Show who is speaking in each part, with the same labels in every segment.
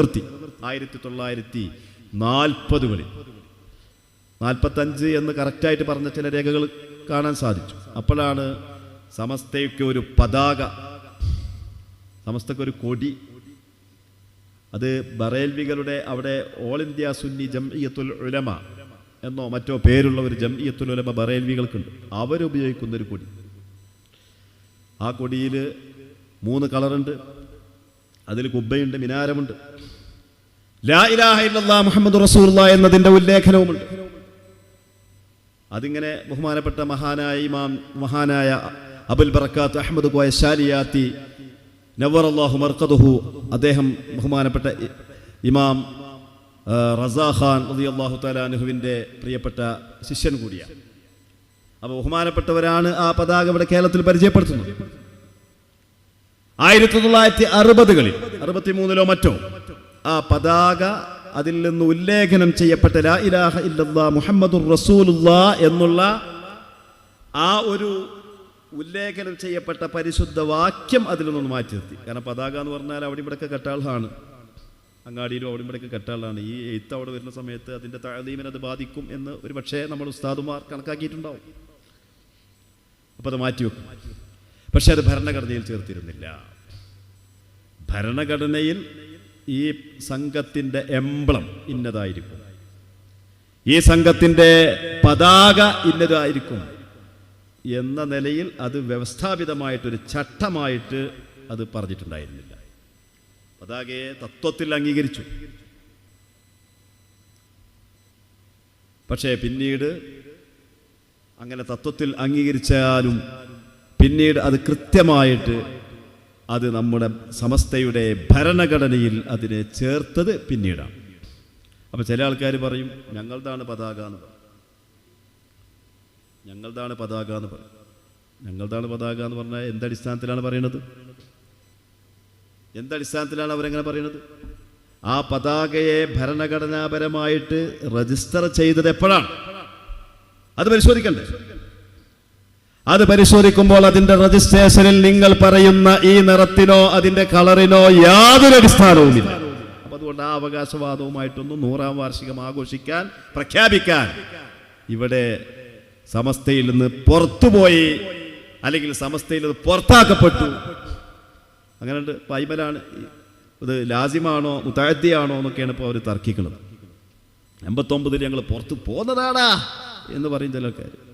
Speaker 1: നിലനിർത്തി ആയിരത്തി തൊള്ളായിരത്തി നാൽപ്പതുകളിൽ. നാൽപ്പത്തഞ്ച് എന്ന് കറക്റ്റായിട്ട് പറഞ്ഞ ചില രേഖകൾ കാണാൻ സാധിച്ചു. അപ്പോഴാണ് സമസ്തയ്ക്ക് ഒരു പതാക സമസ്തക്ക് ഒരു കൊടി. അത് ബറേൽവികളുടെ അവിടെ ഓൾ ഇന്ത്യ സുന്നി ജംഇയത്തുൽ ഉലമ എന്നോ മറ്റോ പേരുള്ള ഒരു ജംഇയത്തുൽ ഉലമ ബറേൽവികൾക്കുണ്ട്. അവരുപയോഗിക്കുന്ന ഒരു കൊടി. ആ കൊടിയിൽ മൂന്ന് കളറുണ്ട്. അതിൽ കുബ്ബയുണ്ട് മിനാരമുണ്ട്. ലാ ഇലാഹ മുഹമ്മദ് റസൂലുള്ള എന്നതിന്റെ ഉല്ലേഖനവുമുണ്ട്. അതിങ്ങനെ ബഹുമാനപ്പെട്ട മഹാനായ ഇമാം മഹാനായ അബുൽ ബറക്കാത്ത് അഹമ്മദ് കോയ ഷാലിയാത്തി നവർ അള്ളാഹു മർക്കദുഹു അദ്ദേഹം ബഹുമാനപ്പെട്ട ഇമാം റസാ ഖാൻ റതി അള്ളാഹു തലാനുഹുവിന്റെ പ്രിയപ്പെട്ട ശിഷ്യൻ കൂടിയാണ്. അപ്പോൾ ബഹുമാനപ്പെട്ടവരാണ് ആ പതാക ഇവിടെ കേരളത്തിൽ പരിചയപ്പെടുത്തുന്നത്. ആയിരത്തി തൊള്ളായിരത്തി അറുപതുകളിൽ അറുപത്തി മൂന്നിലോ മറ്റോ. ആ പതാക അതിൽ നിന്ന് ഉല്ലേഖനം ചെയ്യപ്പെട്ട ലാ ഇലാഹ ഇല്ലല്ലാ റസൂലുള്ള എന്നുള്ള ആ ഒരു ഉല്ലേഖനം ചെയ്യപ്പെട്ട പരിശുദ്ധ വാക്യം അതിൽ നിന്ന് മാറ്റി നിർത്തി കാരണം പതാക എന്ന് പറഞ്ഞാൽ അവിടെ ഇവിടെയൊക്കെ കെട്ടാളാണ്. അങ്ങാടിയിലും അവിടെ ഇവിടെയൊക്കെ കെട്ടാളാണ്. ഈ എഴുത്ത് അവിടെ വരുന്ന സമയത്ത് അതിന്റെ താഴീമിനെ അത് ബാധിക്കും എന്ന് ഒരു പക്ഷേ നമ്മൾ ഉസ്താദുമാർ കണക്കാക്കിയിട്ടുണ്ടാവും. അപ്പോൾ അത് മാറ്റി വെക്കും പക്ഷേ അത് ഭരണഘടനയിൽ ചേർത്തിരുന്നില്ല. ഭരണഘടനയിൽ ഈ സംഘത്തിന്റെ എംബ്ലം ഇന്നതായിരിക്കും. ഈ സംഘത്തിന്റെ പതാക ഇന്നതായിരിക്കും എന്ന നിലയിൽ അത് വ്യവസ്ഥാപിതമായിട്ടൊരു ചട്ടമായിട്ട് അത് പറഞ്ഞിട്ടുണ്ടായിരുന്നില്ല. പതാകയെ തത്വത്തിൽ അംഗീകരിച്ചു. പക്ഷേ പിന്നീട് അങ്ങനെ തത്വത്തിൽ അംഗീകരിച്ചാലും പിന്നീട് അത് കൃത്യമായിട്ട് അത് നമ്മുടെ സമസ്തയുടെ ഭരണഘടനയിൽ അതിനെ ചേർത്തത് പിന്നീടാണ്. അപ്പോൾ ചില ആൾക്കാർ പറയും ഞങ്ങളതാണ് പതാക എന്ന് പറയും. ഞങ്ങളതാണ് പതാക എന്ന് പറയും. ഞങ്ങളതാണ് പതാക എന്ന് പറഞ്ഞാൽ എന്തടിസ്ഥാനത്തിലാണ് പറയുന്നത് എന്തടിസ്ഥാനത്തിലാണ് അവരെങ്ങനെ പറയുന്നത് ആ പതാകയെ ഭരണഘടനാപരമായിട്ട് രജിസ്റ്റർ ചെയ്തത് എപ്പോഴാണ്? അത് പരിശോധിക്കണ്ടേ? അത് പരിശോധിക്കുമ്പോൾ അതിന്റെ രജിസ്ട്രേഷനിൽ നിങ്ങൾ പറയുന്ന ഈ നിറത്തിനോ അതിന്റെ കളറിനോ യാതൊരു അടിസ്ഥാനവുമില്ല. അപ്പൊ അതുകൊണ്ട് ആ അവകാശവാദവുമായിട്ടൊന്നും നൂറാം വാർഷികം ആഘോഷിക്കാൻ പ്രഖ്യാപിക്കാൻ. ഇവിടെ സമസ്തയിൽ നിന്ന് പുറത്തുപോയി അല്ലെങ്കിൽ സമസ്തയിൽ നിന്ന് പുറത്താക്കപ്പെട്ടു. അങ്ങനെ പൈമലാണ് ഇത് ലാസിമാണോ മുത്താഴ്ത്തിയാണോ എന്നൊക്കെയാണ് ഇപ്പോൾ അവർ തർക്കിക്കുന്നത്. എൺപത്തൊമ്പതിൽ ഞങ്ങൾ പുറത്ത് പോന്നതാടാ എന്ന് പറയും ചില ആൾക്കാർ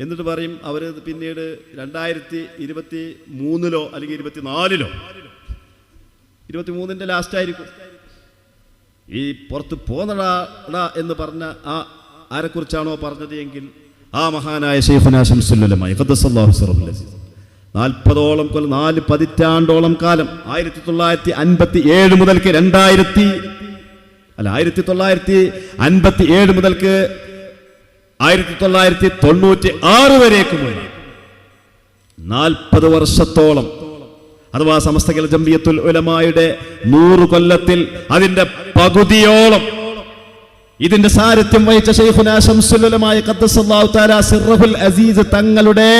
Speaker 1: എന്നിട്ട് പറയും അവർ പിന്നീട് രണ്ടായിരത്തി ഇരുപത്തി മൂന്നിലോ അല്ലെങ്കിൽ ഇരുപത്തി നാലിലോ ഇരുപത്തി മൂന്നിന്റെ ലാസ്റ്റ് ആയിരിക്കും. ഈ പുറത്ത് പോന്നടാ എന്ന് പറഞ്ഞ ആ ആരെക്കുറിച്ചാണോ പറഞ്ഞത് എങ്കിൽ ആ മഹാനായ ഷെയ്ഫുനാശംസുല്ലമായി നാൽപ്പതോളം കൊല്ലം നാല് പതിറ്റാണ്ടോളം കാലം ആയിരത്തി തൊള്ളായിരത്തി അൻപത്തി ഏഴ് മുതൽക്ക് രണ്ടായിരത്തി അല്ല ആയിരത്തി തൊള്ളായിരത്തി അൻപത്തി ഏഴ് മുതൽക്ക് ആയിരത്തി തൊള്ളായിരത്തി തൊണ്ണൂറ്റി ആറ് വരേക്കുമുള്ള നാൽപ്പത് വർഷത്തോളം. അഥവാ സമസ്തകല ജംബിയത്തുൽ ഉലമായുടെ നൂറ് കൊല്ലത്തിൽ അതിന്റെ പകുതിയോളം ഇതിന്റെ സാരഥ്യം വഹിച്ച ഷെയ്ഖുന ശംസുലമായ അസീസ് തങ്ങളുടെ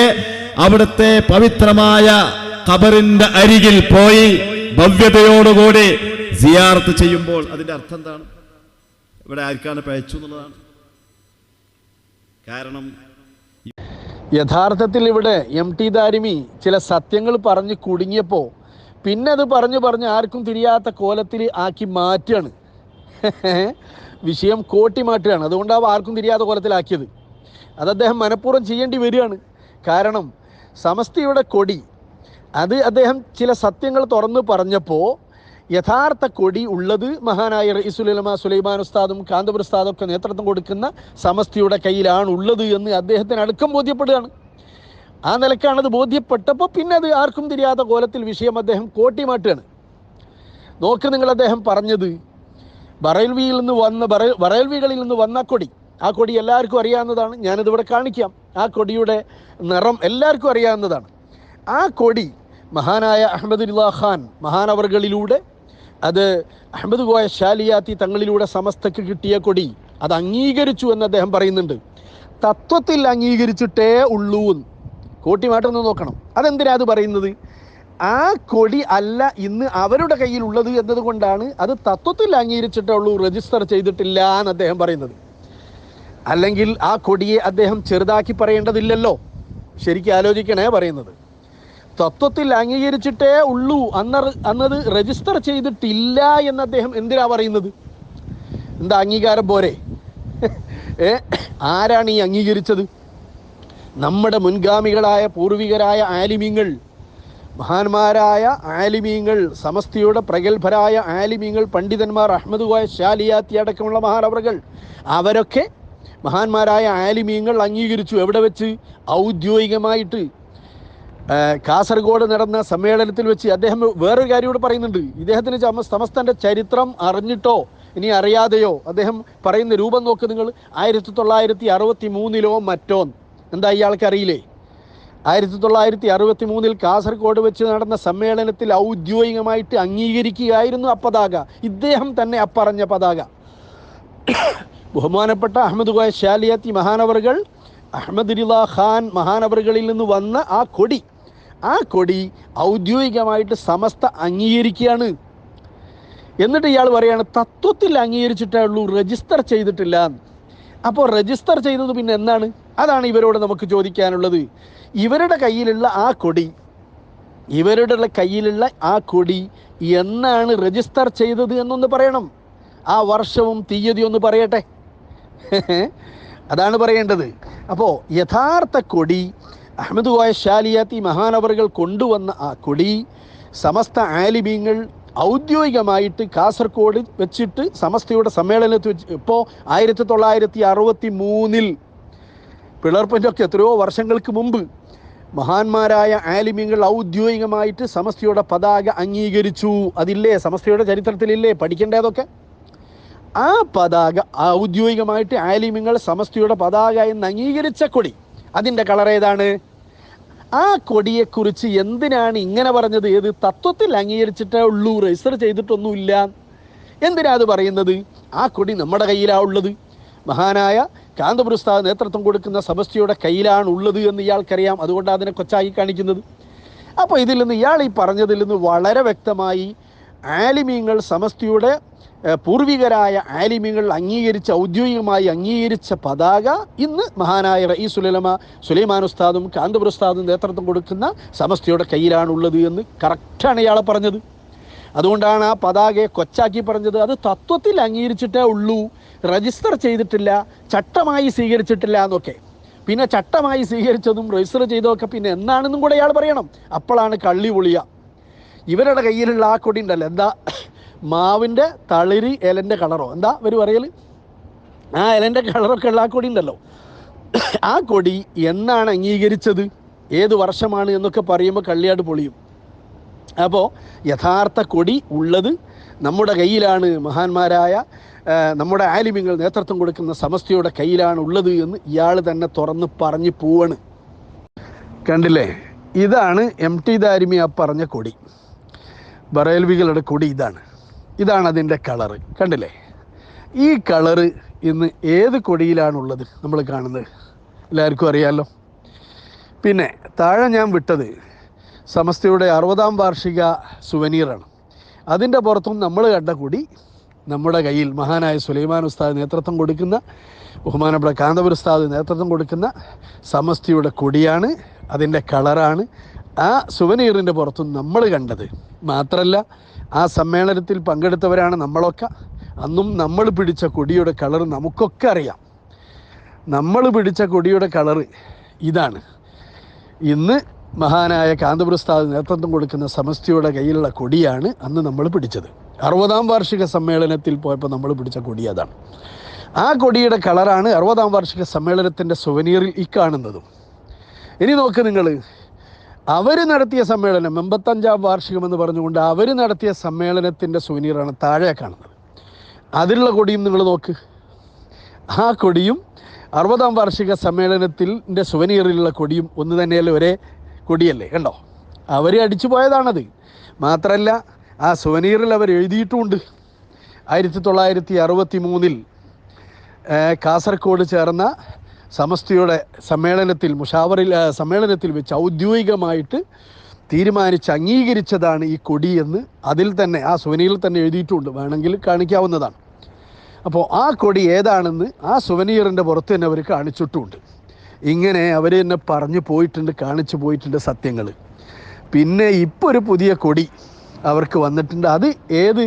Speaker 1: അവിടുത്തെ പവിത്രമായ ഖബറിന്റെ അരികിൽ പോയി ഭവ്യതയോടുകൂടി സിയാർത്ത് ചെയ്യുമ്പോൾ അതിന്റെ അർത്ഥം എന്താണ്? ഇവിടെ ആർക്കാണ് പഴച്ചു എന്നുള്ളതാണ്. കാരണം
Speaker 2: യഥാർത്ഥത്തിൽ ഇവിടെ എം ടി ദാരിമി ചില സത്യങ്ങൾ പറഞ്ഞ് കുടുങ്ങിയപ്പോൾ പിന്നെ അത് പറഞ്ഞു പറഞ്ഞ് ആർക്കും തിരിയാത്ത കോലത്തിൽ ആക്കി മാറ്റുകയാണ് വിഷയം കോട്ടി മാറ്റുകയാണ്. അതുകൊണ്ടാവും ആർക്കും തിരിയാത്ത കോലത്തിലാക്കിയത്. അത് അദ്ദേഹം മനഃപൂർവം ചെയ്യേണ്ടി വരികയാണ്. കാരണം സമസ്തയുടെ കൊടി അത് അദ്ദേഹം ചില സത്യങ്ങൾ തുറന്ന് പറഞ്ഞപ്പോൾ യഥാർത്ഥ കൊടി ഉള്ളത് മഹാനായ റഈസുലമ സുലൈമാൻ ഉസ്താദും കാന്തപുര ഉസ്താദും ഒക്കെ നേതൃത്വം കൊടുക്കുന്ന സമസ്തിയുടെ കയ്യിലാണ് ഉള്ളത് എന്ന് അദ്ദേഹത്തിന് അടുക്കം ബോധ്യപ്പെടുകയാണ്. ആ നിലക്കാണത് ബോധ്യപ്പെട്ടപ്പോൾ പിന്നെ അത് ആർക്കും തിരിയാത്ത കോലത്തിൽ വിഷയം അദ്ദേഹം കോട്ടിമാട്ടുകയാണ്. നോക്ക് നിങ്ങൾ അദ്ദേഹം പറഞ്ഞത് ബറേൽവിയിൽ നിന്ന് വന്ന ബറേ- ബറേൽവികളിൽ നിന്ന് വന്ന കൊടി ആ കൊടി എല്ലാവർക്കും അറിയാവുന്നതാണ് ഞാനിതിവിടെ കാണിക്കാം. ആ കൊടിയുടെ നിറം എല്ലാവർക്കും അറിയാവുന്നതാണ്. ആ കൊടി മഹാനായ അഹമ്മദുല്ലാ ഖാൻ മഹാനവറുകളിലൂടെ അത് അഹമ്മദ് കോയ ഷാലിയാത്തി തങ്ങളിലൂടെ സമസ്തക്ക് കിട്ടിയ കൊടി. അത് അംഗീകരിച്ചു എന്ന് അദ്ദേഹം പറയുന്നുണ്ട്. തത്വത്തിൽ അംഗീകരിച്ചിട്ടേ ഉള്ളൂ. കോട്ടിമാട്ടൊന്ന് നോക്കണം. അതെന്തിനാ അത് പറയുന്നത്? ആ കൊടി അല്ല ഇന്ന് അവരുടെ കയ്യിലുള്ളത് എന്നതുകൊണ്ടാണ് അത് തത്വത്തിൽ അംഗീകരിച്ചിട്ടേ ഉള്ളൂ രജിസ്റ്റർ ചെയ്തിട്ടില്ല എന്ന് അദ്ദേഹം പറയുന്നത്. അല്ലെങ്കിൽ ആ കൊടിയെ അദ്ദേഹം ചെറുതാക്കി പറയേണ്ടതില്ലല്ലോ. ശരിക്കും ആലോചിക്കണേ പറയുന്നത്. തത്വത്തിൽ അംഗീകരിച്ചിട്ടേ ഉള്ളൂ അന്നർ അന്നത് രജിസ്റ്റർ ചെയ്തിട്ടില്ല എന്ന് അദ്ദേഹം എന്തിനാ പറയുന്നത്? എന്താ അംഗീകാരം പോരെ? ഏ? ആരാണ് ഈ അംഗീകരിച്ചത്? നമ്മുടെ മുൻഗാമികളായ പൂർവികരായ ആലിമീങ്ങൾ മഹാന്മാരായ ആലിമീങ്ങൾ സമസ്തിയുടെ പ്രഗത്ഭരായ ആലിമീങ്ങൾ പണ്ഡിതന്മാർ അഹമ്മദ് കോയ ഷാലിയാത്തി അടക്കമുള്ള മഹാനവറുകൾ അവരൊക്കെ മഹാന്മാരായ ആലിമീങ്ങൾ അംഗീകരിച്ചു. എവിടെ വെച്ച്? ഔദ്യോഗികമായിട്ട്. കാസർഗോഡ് നടന്ന സമ്മേളനത്തിൽ വെച്ച് അദ്ദേഹം വേറൊരു കാര്യം കൂടെ പറയുന്നുണ്ട്. ഇദ്ദേഹത്തിന് സമസ്തന്റെ ചരിത്രം അറിഞ്ഞിട്ടോ ഇനി അറിയാതെയോ? അദ്ദേഹം പറയുന്ന രൂപം നോക്ക് നിങ്ങൾ. ആയിരത്തി തൊള്ളായിരത്തി അറുപത്തി മൂന്നിലോ മറ്റോ? എന്താ ഇയാൾക്ക് അറിയില്ലേ? ആയിരത്തി തൊള്ളായിരത്തി അറുപത്തി മൂന്നിൽ കാസർഗോഡ് വെച്ച് നടന്ന സമ്മേളനത്തിൽ ഔദ്യോഗികമായിട്ട് അംഗീകരിക്കുകയായിരുന്നു ആ പതാക. ഇദ്ദേഹം തന്നെ അപ്പറഞ്ഞ പതാക. ബഹുമാനപ്പെട്ട അഹമ്മദ് കോയ ശാലിയാത്തി മഹാനവറുകൾ അഹമ്മദ് റിള ഖാൻ മഹാനവറുകളിൽ നിന്ന് വന്ന ആ കൊടി ആ കൊടി ഔദ്യോഗികമായിട്ട് സമസ്ത അംഗീകരിക്കുകയാണ്. എന്നിട്ട് ഇയാൾ പറയാണ് തത്വത്തിൽ അംഗീകരിച്ചിട്ടേ ഉള്ളൂ രജിസ്റ്റർ ചെയ്തിട്ടില്ല. അപ്പോൾ രജിസ്റ്റർ ചെയ്തത് പിന്നെ എന്താണ്? അതാണ് ഇവരോട് നമുക്ക് ചോദിക്കാനുള്ളത്. ഇവരുടെ കയ്യിലുള്ള ആ കൊടി ഇവരുടെ കയ്യിലുള്ള ആ കൊടി എന്നാണ് രജിസ്റ്റർ ചെയ്തത് എന്നൊന്ന് പറയണം. ആ വർഷവും തീയതി ഒന്ന് പറയട്ടെ. അതാണ് പറയേണ്ടത്. അപ്പോൾ യഥാർത്ഥ കൊടി അഹമ്മദ് കോയ ഷാലിയാത്തി മഹാനവറുകൾ കൊണ്ടുവന്ന ആ കൊടി സമസ്ത ആലിമീങ്ങൾ ഔദ്യോഗികമായിട്ട് കാസർഗോഡ് വെച്ചിട്ട് സമസ്തയുടെ സമ്മേളനത്തിൽ വെച്ച് ഇപ്പോൾ ആയിരത്തി തൊള്ളായിരത്തി അറുപത്തി മൂന്നിൽ പിളർപ്പിന്റെയൊക്കെ എത്രയോ വർഷങ്ങൾക്ക് മുമ്പ് മഹാന്മാരായ ആലിമ്യങ്ങൾ ഔദ്യോഗികമായിട്ട് സമസ്തയുടെ പതാക അംഗീകരിച്ചു. അതില്ലേ? സമസ്തയുടെ ചരിത്രത്തിലില്ലേ? പഠിക്കേണ്ടതൊക്കെ ആ പതാക ഔദ്യോഗികമായിട്ട് ആലിമ്യങ്ങൾ സമസ്തയുടെ പതാക എന്ന് അംഗീകരിച്ച കൊടി. അതിന്റെ കളർ ഏതാണ്? ആ കൊടിയെക്കുറിച്ച് എന്തിനാണ് ഇങ്ങനെ പറഞ്ഞത്? ഏത് തത്വത്തിൽ അംഗീകരിച്ചിട്ടേ ഉള്ളൂ? രജിസ്റ്റർ ചെയ്തിട്ടൊന്നുമില്ല. എന്തിനാ അത് പറയുന്നത്? ആ കൊടി നമ്മുടെ കയ്യിലാണ് ഉള്ളത്. മഹാനായ കാന്തപുരസ്താവ് നേതൃത്വം കൊടുക്കുന്ന സമസ്തയുടെ കയ്യിലാണ് ഉള്ളത് എന്ന് ഇയാൾക്കറിയാം. അതുകൊണ്ടാണ് അതിനെ കൊച്ചാക്കി കാണിക്കുന്നത്. അപ്പോൾ ഇതിൽ നിന്ന് ഇയാൾ ഈ പറഞ്ഞതിൽ നിന്ന് വളരെ വ്യക്തമായി ആലിമീങ്ങൾ സമസ്തയുടെ പൂർവികരായ ആലിമീങ്ങൾ അംഗീകരിച്ച ഔദ്യോഗികമായി അംഗീകരിച്ച പതാക ഇന്ന് മഹാനായ റയീസുലമ സുലൈമാൻ ഉസ്താദും കാന്തപുര ഉസ്താദും നേതൃത്വം കൊടുക്കുന്ന സമസ്തയുടെ കയ്യിലാണുള്ളത് എന്ന് കറക്റ്റാണ് ഇയാളെ പറഞ്ഞത്. അതുകൊണ്ടാണ് ആ പതാകയെ കൊച്ചാക്കി പറഞ്ഞത്. അത് തത്വത്തിൽ അംഗീകരിച്ചിട്ടേ ഉള്ളൂ. രജിസ്റ്റർ ചെയ്തിട്ടില്ല. ചട്ടമായി സ്വീകരിച്ചിട്ടില്ല എന്നൊക്കെ. പിന്നെ ചട്ടമായി സ്വീകരിച്ചതും രജിസ്റ്റർ ചെയ്തതൊക്കെ പിന്നെ എന്നാണെന്നും കൂടെ ഇയാൾ പറയണം. അപ്പോഴാണ് കള്ളി പൊളിയ ഇവരുടെ കയ്യിലുള്ള ആ കൊടി ഉണ്ടല്ലോ. എന്താ? മാവിന്റെ തളിരി ഇലന്റെ കളറോ. എന്താ ഇവർ പറയൽ ആ ഇലന്റെ കളറൊക്കെ ഉള്ള ആ കൊടി ഉണ്ടല്ലോ. ആ കൊടി എന്നാണ് അംഗീകരിച്ചത്? ഏത് വർഷമാണ് എന്നൊക്കെ പറയുമ്പോൾ കള്ളിയാട് പൊളിയും. അപ്പോൾ യഥാർത്ഥ കൊടി ഉള്ളത് നമ്മുടെ കയ്യിലാണ്. മഹാന്മാരായ നമ്മുടെ ആലിമ്യങ്ങൾ നേതൃത്വം കൊടുക്കുന്ന സമസ്തയുടെ കയ്യിലാണ് ഉള്ളത് എന്ന് ഇയാൾ തന്നെ തുറന്ന് പറഞ്ഞു പോവാണ്. കണ്ടില്ലേ? ഇതാണ് എം ടി ദാരിമി പറഞ്ഞ കൊടി. ബറേൽവികളുടെ കൊടി ഇതാണ്. ഇതാണ് അതിന്റെ കളറ്. കണ്ടില്ലേ? ഈ കളറ് ഇന്ന് ഏത് കൊടിയിലാണുള്ളത് നമ്മൾ കാണുന്നത്? എല്ലാവർക്കും അറിയാമല്ലോ പിന്നെ താഴെ ഞാൻ വിട്ടത് സമസ്തയുടെ അറുപതാം വാർഷിക സുവനീറാണ്. അതിന്റെ പുറത്തും നമ്മൾ കണ്ട കൂടി നമ്മുടെ കയ്യിൽ മഹാനായ സുലൈമാൻ ഉസ്താദ് നേതൃത്വം കൊടുക്കുന്ന ബഹുമാനപ്പെട്ട കാന്തപുര ഉസ്താദ് നേതൃത്വം കൊടുക്കുന്ന സമസ്തയുടെ കൊടിയാണ് അതിന്റെ കളറാണ് ആ സുവനീറിന്റെ പുറത്തും നമ്മൾ കണ്ടത്. മാത്രമല്ല ആ സമ്മേളനത്തിൽ പങ്കെടുത്തവരാണ് നമ്മളൊക്കെ. അന്നും നമ്മൾ പിടിച്ച കൊടിയുടെ കളർ നമുക്കൊക്കെ അറിയാം. നമ്മൾ പിടിച്ച കൊടിയുടെ കളർ ഇതാണ്. ഇന്ന് മഹാനായ കാന്തപുരസ്താദ് നേതൃത്വം കൊടുക്കുന്ന സമസ്തയുടെ കയ്യിലുള്ള കൊടിയാണ് അന്ന് നമ്മൾ പിടിച്ചത്. അറുപതാം വാർഷിക സമ്മേളനത്തിൽ പോയപ്പോൾ നമ്മൾ പിടിച്ച കൊടി അതാണ്. ആ കൊടിയുടെ കളറാണ് അറുപതാം വാർഷിക സമ്മേളനത്തിന്റെ സുവനീറിൽ ഈ കാണുന്നതും. ഇനി നോക്ക് നിങ്ങൾ അവർ നടത്തിയ സമ്മേളനം എൺപത്തഞ്ചാം വാർഷികം എന്ന് പറഞ്ഞുകൊണ്ട് അവർ നടത്തിയ സമ്മേളനത്തിന്റെ സുവനീറാണ് താഴെ കാണുന്നത്. അതിലുള്ള കൊടിയും നിങ്ങൾ നോക്ക്. ആ കൊടിയും അറുപതാം വാർഷിക സമ്മേളനത്തിന്റെ സുവനീറിലുള്ള കൊടിയും ഒന്ന് തന്നെയല്ലേ ഒരേ കൊടിയല്ലേ കണ്ടോ? അവർ അടിച്ചു പോയതാണത്. മാത്രമല്ല ആ സുവനീറിൽ അവർ എഴുതിയിട്ടുമുണ്ട്. ആയിരത്തി തൊള്ളായിരത്തി അറുപത്തി മൂന്നിൽ കാസർഗോഡ് ചേർന്ന സമസ്തയുടെ സമ്മേളനത്തിൽ മുഷാവറിൽ സമ്മേളനത്തിൽ വെച്ച് ഔദ്യോഗികമായിട്ട് തീരുമാനിച്ച് അംഗീകരിച്ചതാണ് ഈ കൊടി എന്ന് അതിൽ തന്നെ ആ സുവനിയിൽ തന്നെ എഴുതിയിട്ടുണ്ട് വേണമെങ്കിൽ കാണിക്കാവുന്നതാണ്. അപ്പോൾ ആ കൊടി ഏതാണെന്ന് ആ സുവനീറിന്റെ പുറത്ത് തന്നെ അവർ കാണിച്ചിട്ടുമുണ്ട് ഇങ്ങനെ അവർ തന്നെ പറഞ്ഞു പോയിട്ടുണ്ട് കാണിച്ചു പോയിട്ടുണ്ട് സത്യങ്ങൾ. പിന്നെ ഇപ്പോൾ ഒരു പുതിയ കൊടി അവർക്ക് വന്നിട്ടുണ്ട്. അത് ഏത്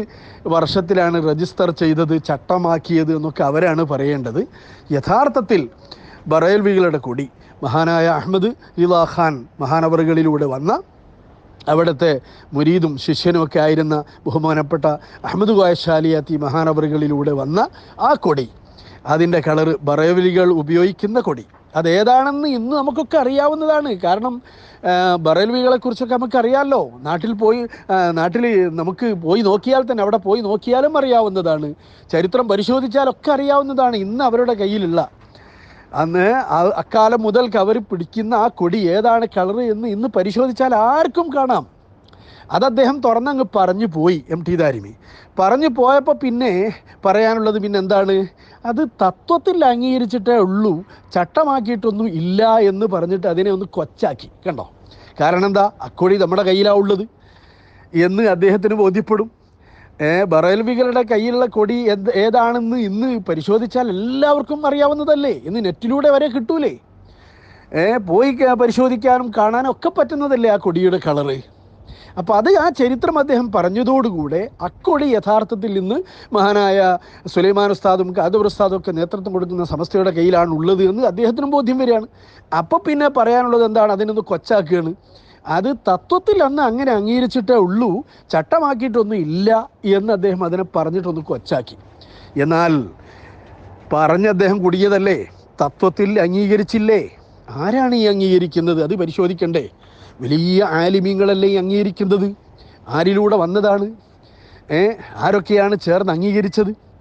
Speaker 2: വർഷത്തിലാണ് രജിസ്റ്റർ ചെയ്തത് ചട്ടമാക്കിയത് എന്നൊക്കെ അവരാണ് പറയേണ്ടത്. യഥാർത്ഥത്തിൽ ബറേൽവികളുടെ കൊടി. മഹാനായ അഹമ്മദ് ഇലാ ഖാൻ മഹാനവറുകളിലൂടെ വന്ന അവിടുത്തെ മുരീദും ശിഷ്യനുമൊക്കെ ആയിരുന്ന ബഹുമാനപ്പെട്ട അഹമ്മദ് ഗോയശാലിയാത്തി മഹാനവറുകളിലൂടെ വന്ന ആ കൊടി. അതിന്റെ കളറ് ബറേവലികൾ ഉപയോഗിക്കുന്ന കൊടി. അതേതാണെന്ന് ഇന്ന് നമുക്കൊക്കെ അറിയാവുന്നതാണ്. കാരണം ബറേൽവികളെക്കുറിച്ചൊക്കെ നമുക്കറിയാമല്ലോ നാട്ടിൽ പോയി നാട്ടിൽ നമുക്ക് പോയി നോക്കിയാൽ തന്നെ അവിടെ പോയി നോക്കിയാലും അറിയാവുന്നതാണ്. ചരിത്രം പരിശോധിച്ചാലൊക്കെ അറിയാവുന്നതാണ് ഇന്ന് അവരുടെ കയ്യിലുള്ള അന്ന് അക്കാലം മുതൽക്ക് അവർ പിടിക്കുന്ന ആ കൊടി ഏതാണ് കളർ എന്ന് ഇന്ന് പരിശോധിച്ചാൽ ആർക്കും കാണാം. അത് അദ്ദേഹം തുറന്നങ്ങ് പറഞ്ഞു പോയി എം ടി ദാരിമി പറഞ്ഞു പോയപ്പോൾ പിന്നെ പറയാനുള്ളത് പിന്നെ എന്താണ്? അത് തത്വത്തിൽ അംഗീകരിച്ചിട്ടേ ഉള്ളൂ ചട്ടമാക്കിയിട്ടൊന്നും ഇല്ല എന്ന് പറഞ്ഞിട്ട് അതിനെ ഒന്ന് കൊച്ചാക്കി കണ്ടോ? കാരണം എന്താ? അക്കൊടി നമ്മുടെ കയ്യിലാണ് ഉള്ളത് എന്ന് അദ്ദേഹത്തിന് ബോധ്യപ്പെടും. ബറേൽവികളുടെ കയ്യിലുള്ള കൊടി എന്ത് ഏതാണെന്ന് ഇന്ന് പരിശോധിച്ചാൽ എല്ലാവർക്കും അറിയാവുന്നതല്ലേ? ഇന്ന് നെറ്റിലൂടെ വരെ കിട്ടൂലേ? പോയി പരിശോധിക്കാനും കാണാനും ഒക്കെ പറ്റുന്നതല്ലേ ആ കൊടിയുടെ കളറ്? അപ്പോൾ അത് ആ ചരിത്രം അദ്ദേഹം പറഞ്ഞതോടുകൂടെ അക്കൊടി യഥാർത്ഥത്തിൽ ഇന്ന് മഹാനായ സുലൈമാൻ ഉസ്താദും ഖാദർ ഉസ്താദും ഒക്കെ നേതൃത്വം കൊടുക്കുന്ന സമസ്തയുടെ കയ്യിലാണ് ഉള്ളത് എന്ന് അദ്ദേഹത്തിനും ബോധ്യം വരികയാണ്. അപ്പോൾ പിന്നെ പറയാനുള്ളത് എന്താണ്? അതിനൊന്ന് കൊച്ചാക്കുകയാണ്. അത് തത്വത്തിൽ അന്ന് അങ്ങനെ അംഗീകരിച്ചിട്ടേ ഉള്ളൂ. ചട്ടമാക്കിയിട്ടൊന്നും ഇല്ല എന്ന് അദ്ദേഹം അതിനെ പറഞ്ഞിട്ടൊന്ന് കൊച്ചാക്കി. എന്നാൽ പറഞ്ഞ അദ്ദേഹം കുടിയതല്ലേ തത്വത്തിൽ അംഗീകരിച്ചില്ലേ? ആരാണ് ഈ അംഗീകരിക്കുന്നത്? അത് പരിശോധിക്കണ്ടേ. വലിയ ആലിമീങ്ങളല്ലേ ഈ അംഗീകരിക്കുന്നത്? ആരിലൂടെ വന്നതാണ്? ഏ? ആരൊക്കെയാണ് ചേർന്ന് അംഗീകരിച്ചത്?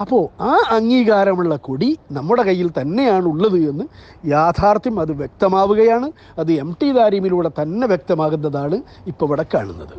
Speaker 2: അപ്പോൾ ആ അംഗീകാരമുള്ള കൊടി നമ്മുടെ കയ്യിൽ തന്നെയാണ് ഉള്ളത് എന്ന് യാഥാർത്ഥ്യം അത് വ്യക്തമാവുകയാണ്. അത് എം ടി ദാരിമിലൂടെ തന്നെ വ്യക്തമാകുന്നതാണ് ഇപ്പോൾ ഇവിടെ കാണുന്നത്.